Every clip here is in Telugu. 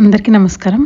అందరికీ నమస్కారం.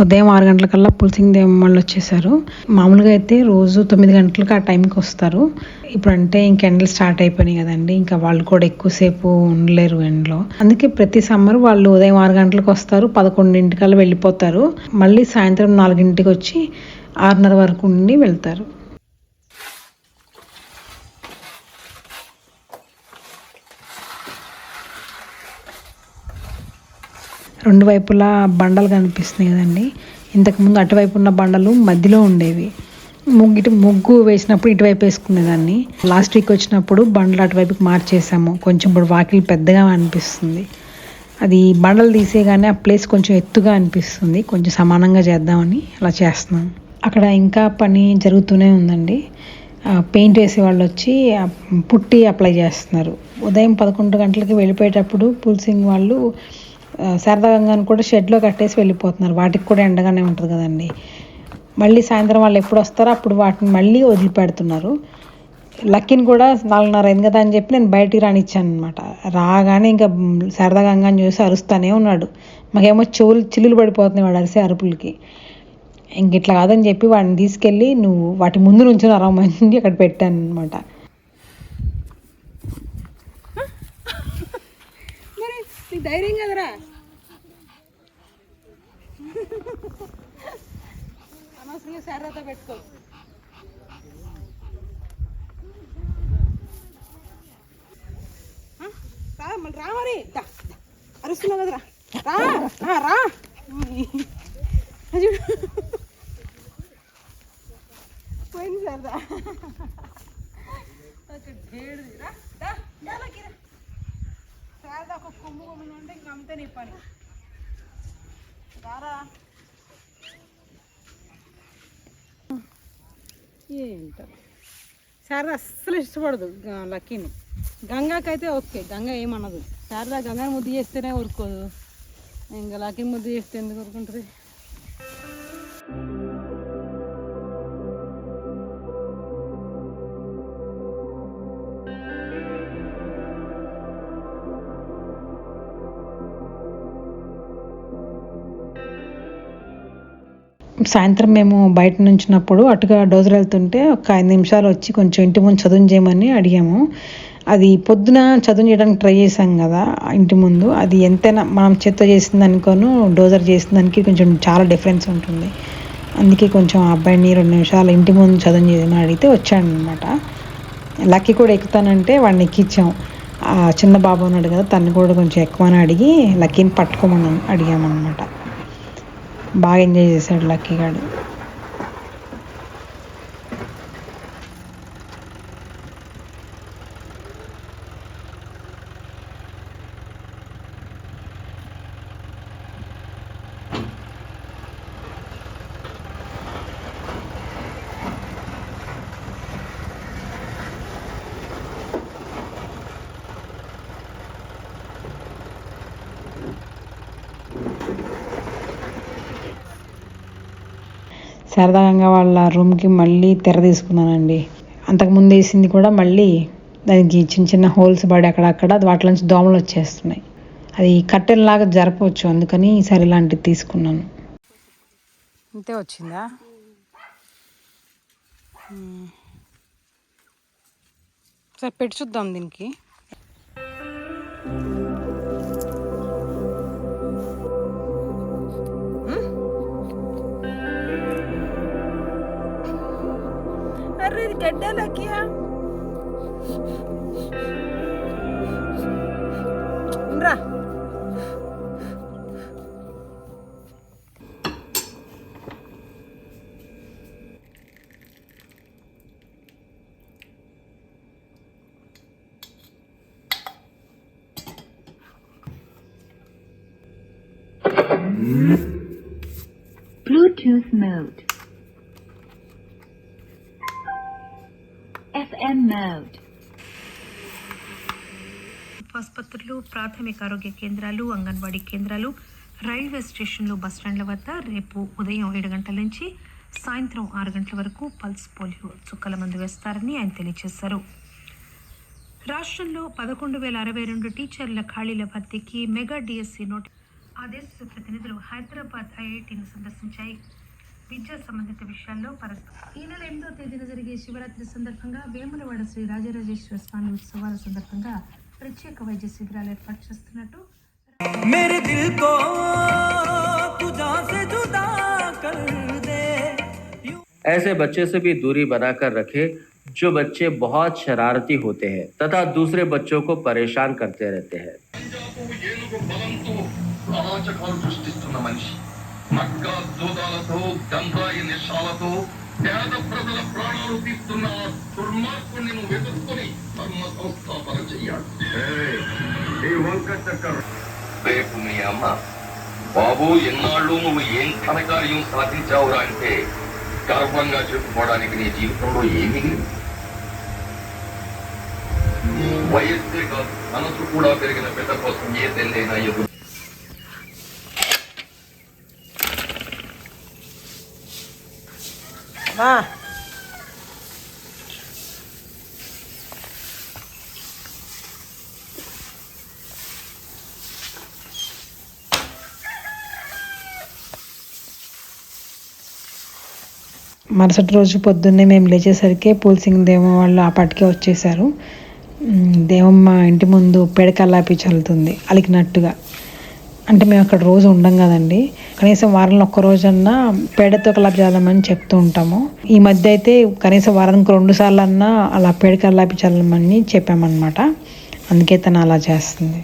ఉదయం ఆరు గంటలకల్లా పులిసింగ్ దేవం వాళ్ళు వచ్చేసారు. మామూలుగా అయితే రోజు తొమ్మిది గంటలకు ఆ టైంకి వస్తారు. ఇప్పుడు అంటే ఇంక ఎండలు స్టార్ట్ అయిపోయినాయి కదండి. ఇంకా వాళ్ళు కూడా ఎక్కువసేపు ఉండలేరు ఎండలో. అందుకే ప్రతి సమ్మర్ వాళ్ళు ఉదయం ఆరు గంటలకు వస్తారు పదకొండింటికల్లా వెళ్ళిపోతారు. మళ్ళీ సాయంత్రం నాలుగింటికి వచ్చి ఆరున్నర వరకు ఉండి వెళ్తారు. రెండు వైపులా బండలు కనిపిస్తున్నాయి కదండి. ఇంతకుముందు అటువైపు ఉన్న బండలు మధ్యలో ఉండేవి. ముగ్గు ఇటు ముగ్గు వేసినప్పుడు ఇటువైపు వేసుకునేదాన్ని. లాస్ట్ వీక్ వచ్చినప్పుడు బండలు అటువైపుకి మార్చేసాము. కొంచెం ఇప్పుడు వాకిలి పెద్దగా అనిపిస్తుంది. అది బండలు తీసేగానే ఆ ప్లేస్ కొంచెం ఎత్తుగా అనిపిస్తుంది. కొంచెం సమానంగా చేద్దామని అలా చేస్తున్నాను. అక్కడ ఇంకా పని జరుగుతూనే ఉందండి. పెయింట్ వేసే వాళ్ళు వచ్చి పుట్టి అప్లై చేస్తున్నారు. ఉదయం పదకొండు గంటలకి వెళ్ళిపోయేటప్పుడు పుల్సింగ్ వాళ్ళు ఆ, కూడా షెడ్లో కట్టేసి వెళ్ళిపోతున్నారు. వాటికి కూడా ఎండగానే ఉంటుంది కదండి. మళ్ళీ సాయంత్రం వాళ్ళు ఎప్పుడు వస్తారో అప్పుడు వాటిని మళ్ళీ వదిలిపెడుతున్నారు. లక్కీని కూడా నాలుగున్నర అయింది కదా అని చెప్పి నేను బయటికి రానిచ్చాను అనమాట రాగానే ఇంకా సరదాగా అంగాన్ని చూసి అరుస్తానే ఉన్నాడు. మాకేమో చెవులు చిల్లులు పడిపోతున్నాయి వాడు అరిసే అరుపులకి. ఇంక ఇట్లా కాదని చెప్పి వాడిని తీసుకెళ్ళి నువ్వు వాటి ముందు నుంచి అరవమంది అక్కడ పెట్టాను అనమాట ధైర్యం కదరా? నువ్వు శారదతో పెట్టుకో. రా మళ్ళీ రా మరి. అరుస్తున్నావు కదరా. రా రా. చూడు. పోయింది సరదా సరదా ఒక కొమ్ము కొమ్ము ఉంటే ఇంకా అంతే నీ పని. రారా ఏంటో శారద అస్సలు ఇష్టపడదు గ- లక్కీని. గంగాకైతే ఓకే గంగ ఏమనదు. శారద గంగని ముద్దు చేస్తేనే ఊరుకోదు. ఇంకా లక్కీని ముద్దు చేస్తే ఎందుకు ఊరుకుంటుంది? సాయంత్రం మేము బయట నుంచినప్పుడు అటుగా డోజర్ వెళ్తుంటే ఒక ఐదు నిమిషాలు వచ్చి కొంచెం ఇంటి ముందు చదువు చేయమని అడిగాము. అది పొద్దున చదువు చేయడానికి ట్రై చేసాం కదా ఇంటి ముందు. అది ఎంతైనా మనం చేత్తో చేసింది అనుకోను డోజర్ చేసిన దానికి కొంచెం చాలా డిఫరెన్స్ ఉంటుంది. అందుకే కొంచెం అబ్బాయిని రెండు నిమిషాలు ఇంటి ముందు చదువు చేయమని అడిగితే వచ్చాడు అనమాట లక్కీ కూడా ఎక్కుతానంటే వాడిని ఎక్కించాం ఆ చిన్న బాబు ఉన్నాడు కదా తను కూడా కొంచెం ఎక్కువని అడిగి లక్కీని పట్టుకోమని అడిగామన్నమాట. బాగా ఎంజాయ్ చేశాడు లక్కీ గాడు. సరదాగా వాళ్ళ రూమ్కి మళ్ళీ తెర తీసుకున్నానండి. అంతకుముందు వేసింది కూడా మళ్ళీ దానికి చిన్న చిన్న హోల్స్ పడి అక్కడక్కడ వాటి నుంచి దోమలు వచ్చేస్తున్నాయి. అది కట్టెన్ లాగా జరపవచ్చు అందుకని ఈసారి ఇలాంటిది తీసుకున్నాను. ఇంతే వచ్చిందా? సరే పెట్టి చూద్దాం దీనికి. అరే ఇది గడ్డలకియా రా Bluetooth mode. Mode. ఆసుపత్రులు ప్రాథమిక ఆరోగ్య కేంద్రాలు అంగన్వాడీ కేంద్రాలు రైల్వే స్టేషన్లు బస్టాండ్ల వద్ద రేపు ఉదయం ఏడు గంటల నుంచి సాయంత్రం ఆరు గంటల వరకు పల్స్ పోలియో చుక్కల మందు వేస్తారని ఆయన తెలియజేశారు రాష్ట్రంలో పదకొండు వేల అరవై రెండు టీచర్ల ఖాళీల భర్తీకి మెగా డిఎస్సి నోటి ఆ దేశ ప్రతినిధులు హైదరాబాద్ ఐఐటిని సందర్శించాయి విద్యా సంబంధిత విషయాల్లో పరస్పరం ఈ నెల ఎనిమిదో తేదీన జరిగే శివరాత్రి సందర్భంగా వేములవాడ శ్రీ రాజరాజేశ్వర స్వామి ఉత్సవాల సందర్భంగా ప్రత్యేక వైద్య శిబిరాలు ఏర్పాటు చేస్తున్నట్టు मेरे दिल को तू जान से जुदा कर दे यूं ऐसे बच्चे से भी दूरी बनाकर रखें जो बच्चे बहुत शरारती होते हैं तथा दूसरे बच्चों को परेशान करते रहते हैं మక్క దూదాలతో గంధాయి నిషాలతో పేద ప్రజల ప్రాణాలు తీస్తున్న ఆ దుర్మార్గుణ్ణి నువ్వు ఎదుర్కొని ధర్మ సంస్థాపన చెయ్యాలి. రేపు మీ అమ్మ బాబు ఎన్నాళ్ళు నువ్వు ఏం ఘనకార్యం సాధించావురా అంటే గర్వంగా చెప్పుకోవడానికి నీ జీవితంలో ఏమి వయస్సే కాదు మనసు కూడా పెరిగిన బిడ్డ కోసం ఏ తెల్లైనా ఎదురు బా మరుసటి రోజు పొద్దున్నే మేము లేచేసరికి పూల్సింగ్ దేవం వాళ్ళు ఆ పట్టుకే వచ్చేసారు దేవం మా ఇంటి ముందు పెడకల్లాపి చల్లుతుంది అలికినట్టుగా. అంటే మేము అక్కడ రోజు ఉండం కదండి. కనీసం వారంలో ఒక్క రోజన్నా పేడతో కల్లాపి చల్లమని చెప్తూ ఉంటాము. ఈ మధ్య అయితే కనీసం వారానికి రెండు సార్లు అన్నా అలా పేడ కల్లాపి చల్లమని చెప్పామన్నమాట. అందుకే తను అలా చేస్తుంది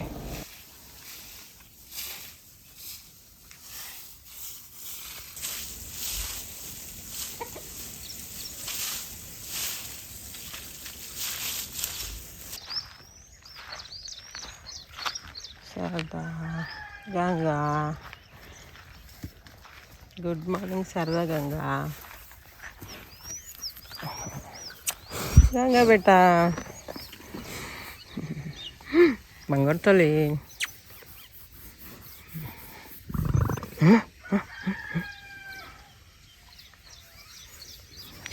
శారదా గంగా. గుడ్ మార్నింగ్ సరదా గంగా. గంగా బేట బంగారు తల్లి.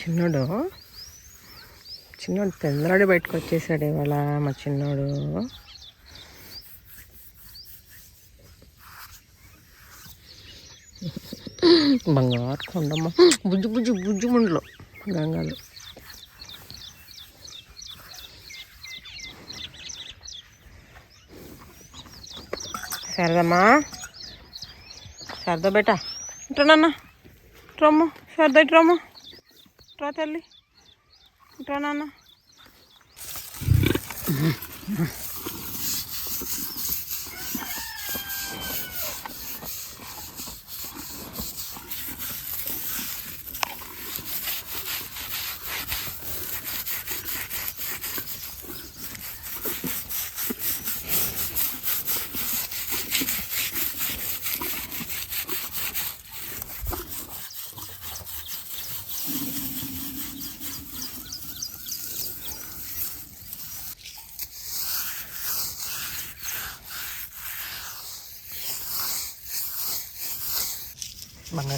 చిన్నోడు. చిన్నోడు తెల్లడి బయటకు వచ్చేసాడు ఇవాళ మా చిన్నోడు. బంగారు కొండమ్మ బుజ్జు బుజ్జు బుజ్జు ముండ్లు. గంగాలు. సరదమ్మా సరదా బేట. ఇట్రానన్న ఇట్రమ్మ సరదా ఇట్రమ్మ ఇట్రా తల్లి. ఇట్రా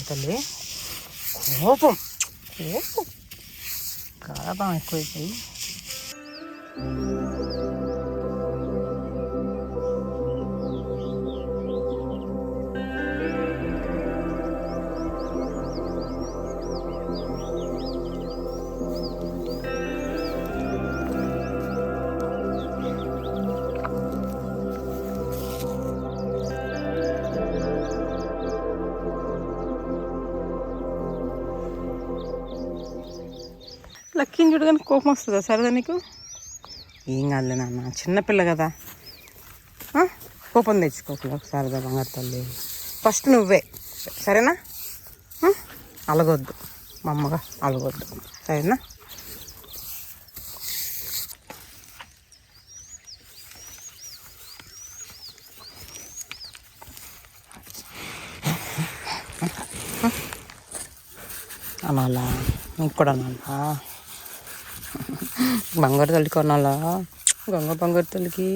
తల్లి కోపం కోపం కాపం ఎక్కువైపోయి కోపం వస్తుందా సరదా నీకు? ఏం కాదులే నాన్న చిన్నపిల్ల కదా. కోపం తెచ్చుకోకలే సరదా బంగారు తల్లి. ఫస్ట్ నువ్వే సరేనా? అలగొద్దు మా అమ్మగా అలగొద్దు సరేనా? అనాలా? నీకు కూడా అనాలా? బంగారు తల్లి కొనాలా? గంగ బంగారు తల్లికి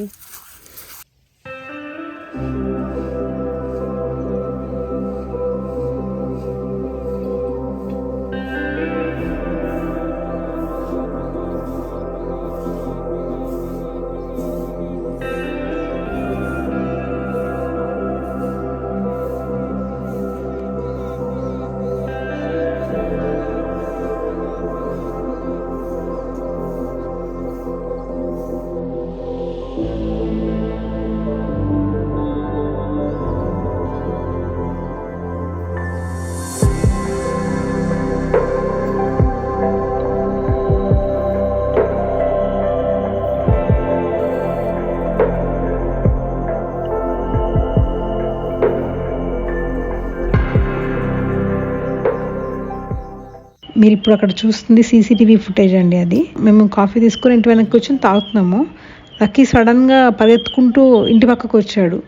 మీరు ఇప్పుడు అక్కడ చూస్తుంది సీసీటీవీ ఫుటేజ్ అండి అది. మేము కాఫీ తీసుకొని ఇంటి వెనక్కి వచ్చి తాగుతున్నాము. లక్కీ సడన్గా పరిగెత్తుకుంటూ ఇంటి పక్కకు వచ్చాడు.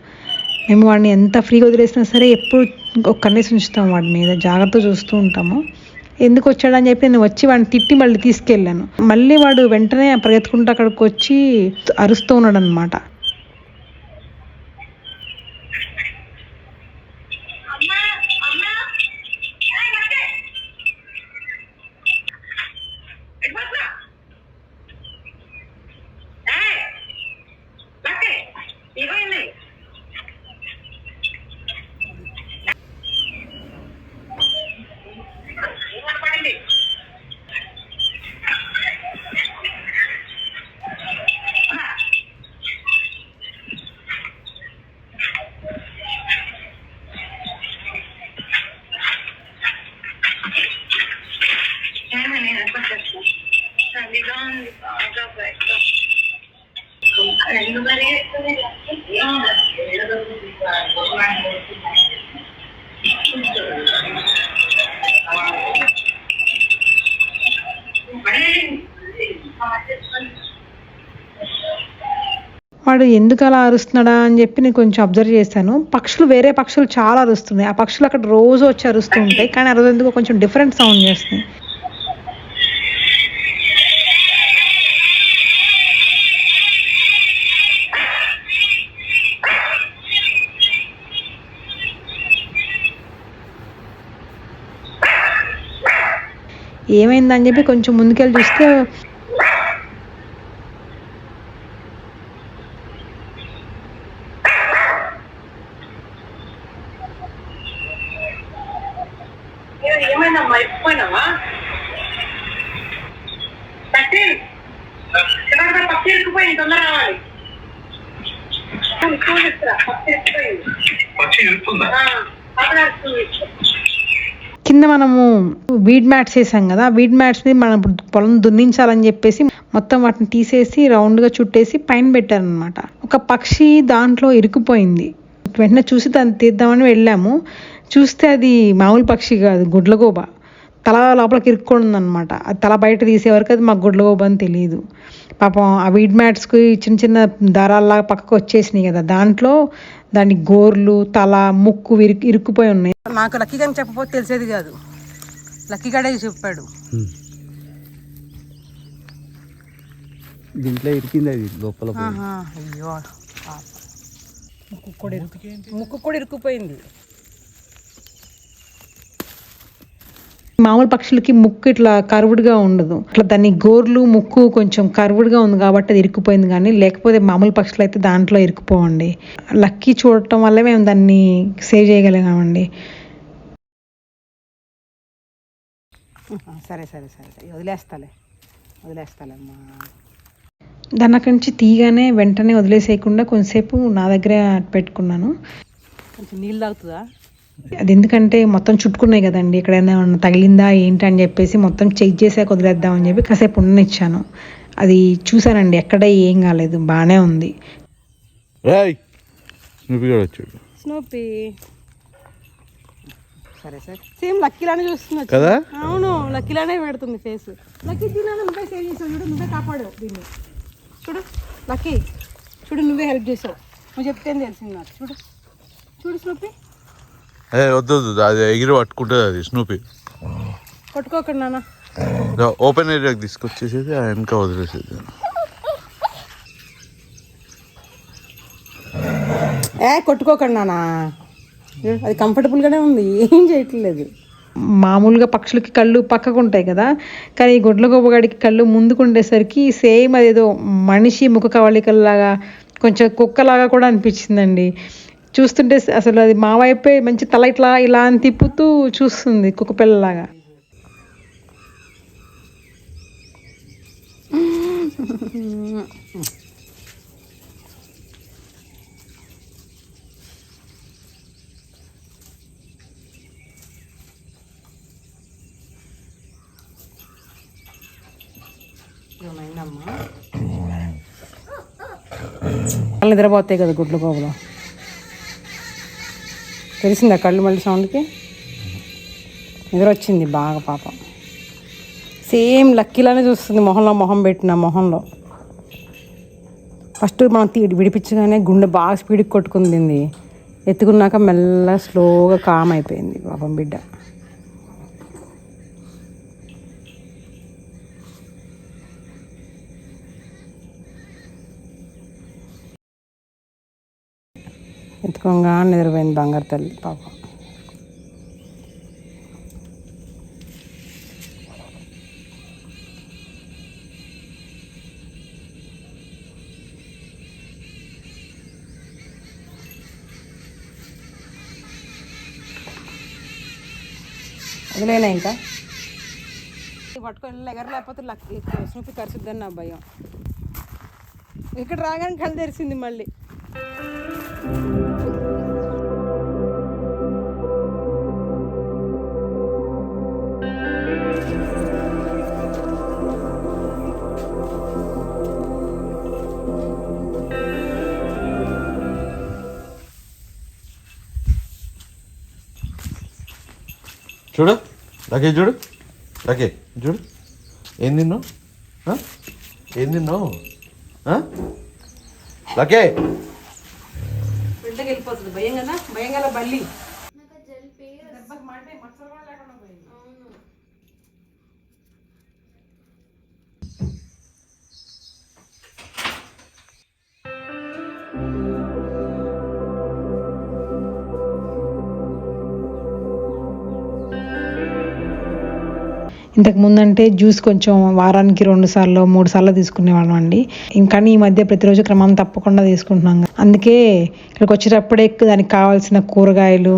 మేము వాడిని ఎంత ఫ్రీగా వదిలేసినా సరే ఎప్పుడు ఒక కన్నేసి ఉంచుతాం వాడి మీద. జాగ్రత్త చూస్తూ ఉంటాము. ఎందుకు వచ్చాడని చెప్పి నేను వచ్చి వాడిని తిట్టి మళ్ళీ తీసుకెళ్ళాను. మళ్ళీ వాడు వెంటనే పరిగెత్తుకుంటూ అక్కడికి వచ్చి అరుస్తూ ఉన్నాడు అనమాట వాడు ఎందుకు అలా అరుస్తున్నాడా అని చెప్పి నేను కొంచెం అబ్జర్వ్ చేశాను. పక్షులు వేరే పక్షులు చాలా అరుస్తున్నాయి. ఆ పక్షులు అక్కడ రోజు వచ్చి అరుస్తూ ఉంటాయి. కానీ ఆ రోజు ఎందుకో కొంచెం డిఫరెంట్ సౌండ్ చేస్తున్నాయి. ఏమైందని చెప్పి కొంచెం ముందుకెళ్ళి చూస్తే ఏమైందమ్మా ఎక్కిపోయినావా పట్టి పక్షి ఎక్కిపోయింది తొందర రావాలి చూపిస్తురా పక్షి ఎక్కిపోయింది పక్షి ఇరుతుందా కింద మనము వీడ్ మ్యాట్స్ వేసాం కదా వీడ్ మ్యాట్స్ని మనం ఇప్పుడు పొలం దున్నించాలని చెప్పేసి మొత్తం వాటిని తీసేసి రౌండ్గా చుట్టేసి పైన పెట్టారనమాట ఒక పక్షి దాంట్లో ఇరుక్కుపోయింది. వెంటనే చూసి దాన్ని తీద్దామని వెళ్ళాము. చూస్తే అది మామూలు పక్షి కాదు గుడ్లగోబ. తల లోపలికి ఇరుక్కొని ఉందన్నమాట అది తల బయట తీసే వరకు అది మాకు గుడ్లగోబ అని తెలియదు పాపం ఆ వీడ్ మ్యాట్స్కి చిన్న చిన్న దారాల్లాగా పక్కకు వచ్చేసినాయి కదా దాంట్లో దాని గోర్లు తల ముక్కు ఇరుక్కుపోయి ఉన్నాయి. నాకు లక్కీ చెప్పకపోతే తెలిసేది కాదు. లక్కీ గడే చెప్పాడు. దీంట్లో ఇరికింది అది లోపల అయ్యో. ముక్కు కూడా ఇరుకు ముక్కు కూడా ఇరుక్కుపోయింది. మామూలు పక్షులకి ముక్కు ఇట్లా కర్వ్డ్గా ఉండదు. ఇట్లా దాని గోర్లు ముక్కు కొంచెం కర్వ్డ్గా ఉంది కాబట్టి అది ఇరుక్కుపోయింది కానీ లేకపోతే మామూలు పక్షులు అయితే దాంట్లో ఇరుక్కుపోవండి. లక్కీ చూడటం వల్ల మేము దాన్ని సేవ్ చేయగలిగామండి. సరే సరే సరే సరే. వదిలేస్తాలే వదిలేస్తాలే. అమ్మా దాని అక్కడి నుంచి తీగానే వెంటనే వదిలేసేయకుండా కొంతసేపు నా దగ్గర పెట్టుకున్నాను. కొంచెం నీళ్ళు తాగుతుందా? అది ఎందుకంటే మొత్తం చుట్టుకున్నాయి కదండి. ఎక్కడైనా తగిలిందా ఏంటి అని చెప్పేసి మొత్తం చెక్ చేసాక వదిలేద్దామని చెప్పి కాసేపు ఉండనిచ్చాను. అది చూసానండి ఎక్కడ ఏం కాలేదు బాగానే ఉంది. స్నూపీ. సరే సరే. సేమ్ లక్కీలానే చూస్తున్నా కదా? అవును లక్కీలానే పెడుతుంది ఫేస్ లక్కీ దీని నువ్వే సేవ్ చేసావు చూడు నువ్వే కాపాడావు దీన్ని. చూడు లక్కీ. చూడు నువ్వే హెల్ప్ చేసావు. నువ్వు చెప్తే తెలిసింది నాకు? చూడు. చూడు స్నూపీ అదే వద్దు వద్దు అది ఎగిరి పట్టుకుంటుంది అది స్నూపీ కొట్టుకోకండి నాన్న. ఓపెన్ ఏరియాకి తీసుకొచ్చేసేది ఆ వెనక వదిలేసేది. ఏ కొట్టుకోకండి నాన్న. చూడు, అది కంఫర్టబుల్గానే ఉంది. ఏం చేయట్లేదు. మామూలుగా పక్షులకి కళ్ళు పక్కకు ఉంటాయి కదా కానీ ఈ గుడ్ల గోబగాడికి కళ్ళు ముందుకు ఉండేసరికి సేమ్ అదేదో మనిషి ముఖ కవళికల్లాగా కొంచెం కుక్కలాగా కూడా అనిపించిందండి. చూస్తుంటే అసలు అది మా వైపే మంచి తల ఇట్లా ఇలా అని తిప్పుతూ చూస్తుంది కుక్క పిల్లలాగా. కళ్ళు నిద్రపోతాయి కదా గుడ్లు కోపలో తెలిసిందా కళ్ళు మళ్ళీ సౌండ్కి? నిద్ర వచ్చింది బాగా పాపం. సేమ్ లక్కీలానే చూస్తుంది మొహంలో మొహం పెట్టిన మొహంలో. ఫస్ట్ మనం తీ విడిపించగానే గుండె బాగా స్పీడ్కి కొట్టుకుంది. ఎత్తుకున్నాక మెల్ల స్లోగా కామ్ అయిపోయింది పాపం బిడ్డ. ఎత్తుకోగా నిద్రపోయింది బంగారు తల్లి పాపం. వదిలేనా ఇంకా? పట్టుకొని ఎగర లేకపోతే లక్ స్నూపి కరిసిద్దని నా భయం. ఇక్కడ రాగానే కళ్ళు తెరిచింది మళ్ళీ. చూడు లకే చూడు లకే చూడు. ఏం తిన్నావు? ఏం తిన్నావు? ఆ? లకే వెళ్ళిపోతుంది భయం కదా? భయం కదా బల్లి? ఇంతకు ముందంటే జ్యూస్ కొంచెం వారానికి రెండు సార్లు మూడు సార్లు తీసుకునేవాళ్ళం అండి. కానీ ఈ మధ్య ప్రతిరోజు క్రమం తప్పకుండా తీసుకుంటున్నాం అందుకే ఇక్కడికి వచ్చేటప్పుడే దానికి కావాల్సిన కూరగాయలు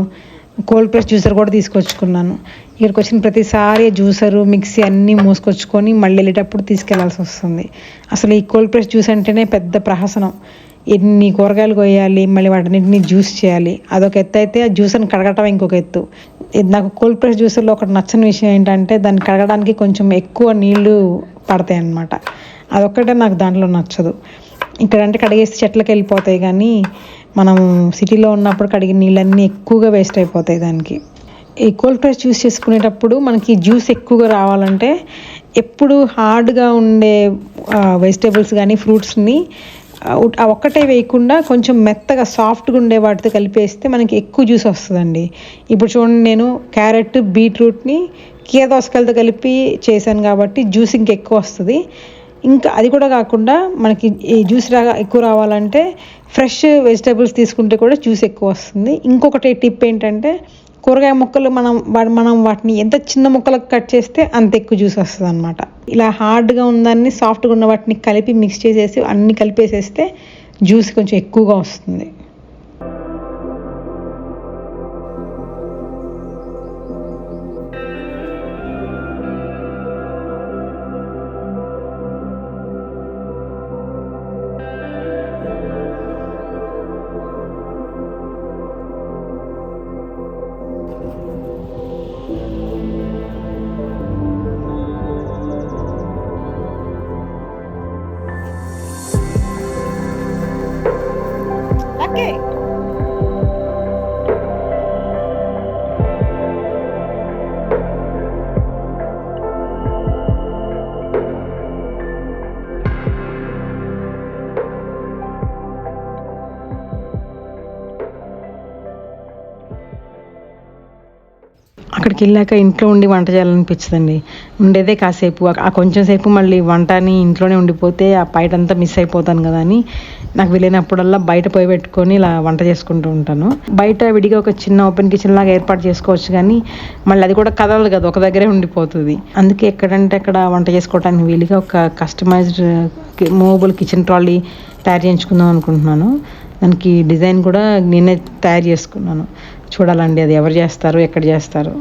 కోల్డ్ ప్రెస్ జ్యూసర్ కూడా తీసుకొచ్చుకున్నాను. ఇక్కడికి వచ్చిన ప్రతిసారి జ్యూసరు మిక్సీ అన్నీ మోసుకొచ్చుకొని మళ్ళీ వెళ్ళేటప్పుడు తీసుకెళ్ళాల్సి వస్తుంది. అసలు ఈ కోల్డ్ ప్రెస్ జ్యూస్ అంటేనే పెద్ద ప్రహసనం. ఎన్ని కూరగాయలు కొయ్యాలి మళ్ళీ వాటిని జ్యూస్ చేయాలి. అదొక ఎత్తు అయితే ఆ జ్యూస్ని కడగటం ఇంకొక ఎత్తు. నాకు కోల్డ్ ప్రెస్ జ్యూసర్లో ఒకటి నచ్చని విషయం ఏంటంటే దాన్ని కడగడానికి కొంచెం ఎక్కువ నీళ్ళు పడతాయి అన్నమాట. అదొక్కటే నాకు దాంట్లో నచ్చదు. ఇక్కడంటే కడిగేసి చెట్లకి వెళ్ళిపోతాయి కానీ మనం సిటీలో ఉన్నప్పుడు కడిగిన నీళ్ళన్నీ ఎక్కువగా వేస్ట్ అయిపోతాయి దానికి. ఈ కోల్డ్ ప్రెస్ జ్యూస్ చేసుకునేటప్పుడు మనకి జ్యూస్ ఎక్కువగా రావాలంటే ఎప్పుడు హార్డ్గా ఉండే వెజిటేబుల్స్ కానీ ఫ్రూట్స్ని ఒక్కటే వేయకుండా కొంచెం మెత్తగా సాఫ్ట్గా ఉండే వాటితో కలిపేస్తే మనకి ఎక్కువ జ్యూస్ వస్తుందండి. ఇప్పుడు చూడండి నేను క్యారెట్ బీట్రూట్ని కీర దోసకాయలతో కలిపి చేశాను కాబట్టి జ్యూస్ ఇంకా ఎక్కువ వస్తుంది. ఇంకా అది కూడా కాకుండా మనకి ఈ జ్యూస్ రాగా ఎక్కువ రావాలంటే ఫ్రెష్ వెజిటేబుల్స్ తీసుకుంటే కూడా జ్యూస్ ఎక్కువ వస్తుంది. ఇంకొకటి టిప్ ఏంటంటే కూరగాయ ముక్కలు మనం వా- మనం వాటిని ఎంత చిన్న ముక్కలకు కట్ చేస్తే అంత ఎక్కువ జ్యూస్ వస్తుంది అనమాట ఇలా హార్డ్గా ఉందాన్ని సాఫ్ట్గా ఉన్న వాటిని కలిపి మిక్స్ చేసేసి అన్ని కలిపేసేస్తే జ్యూస్ కొంచెం ఎక్కువగా వస్తుంది. లక్కీ అక్కడికి వెళ్ళాక ఇంట్లో ఉండి వంట చేయాలనిపించదండి ఉండేదే కాసేపు. ఆ కొంచెం సేపు మళ్ళీ వంటని ఇంట్లోనే ఉండిపోతే ఆ బయట అంతా మిస్ అయిపోతాను కదా అని నాకు వెళ్ళినప్పుడల్లా బయట పోయి పెట్టుకొని ఇలా వంట చేసుకుంటూ ఉంటాను. బయట విడిగా ఒక చిన్న ఓపెన్ కిచెన్ లాగా ఏర్పాటు చేసుకోవచ్చు కానీ మళ్ళీ అది కూడా కదలదు కదా ఒక దగ్గరే ఉండిపోతుంది. అందుకే ఎక్కడంటే అక్కడ వంట చేసుకోవడానికి వీలుగా ఒక కస్టమైజ్డ్ మూవబుల్ కిచెన్ ట్రాలీ తయారు చేయించుకుందాం అనుకుంటున్నాను. దానికి డిజైన్ కూడా నేనే తయారు చేసుకున్నాను. చూడాలండి అది ఎవరు చేస్తారు ఎక్కడ చేస్తారు.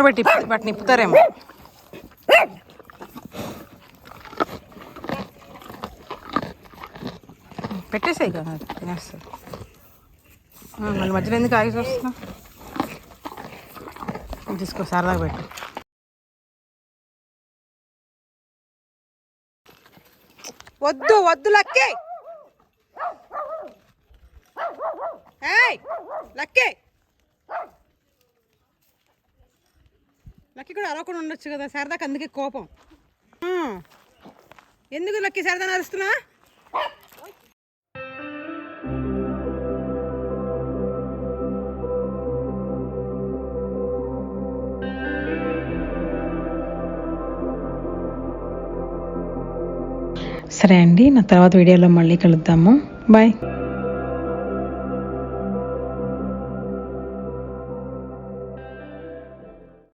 తొందర పెట్టి వాటిని ఇప్పుతారేమో. పెట్టేసాయి కదా తినేస్తుంది మళ్ళీ మధ్యలో ఎందుకు ఆగి చూస్తున్నా? తీసుకో సరదాగా పెట్టు. వద్దు వద్దు లక్కే! లక్కే! లక్కీ కూడా అరవకుండా ఉండొచ్చు కదా శారదాకి అందుకే కోపం. ఎందుకు లక్కీ శారదా నడుస్తున్నా? సరే అండి నా తర్వాత వీడియోలో మళ్ళీ కలుద్దాము. బాయ్.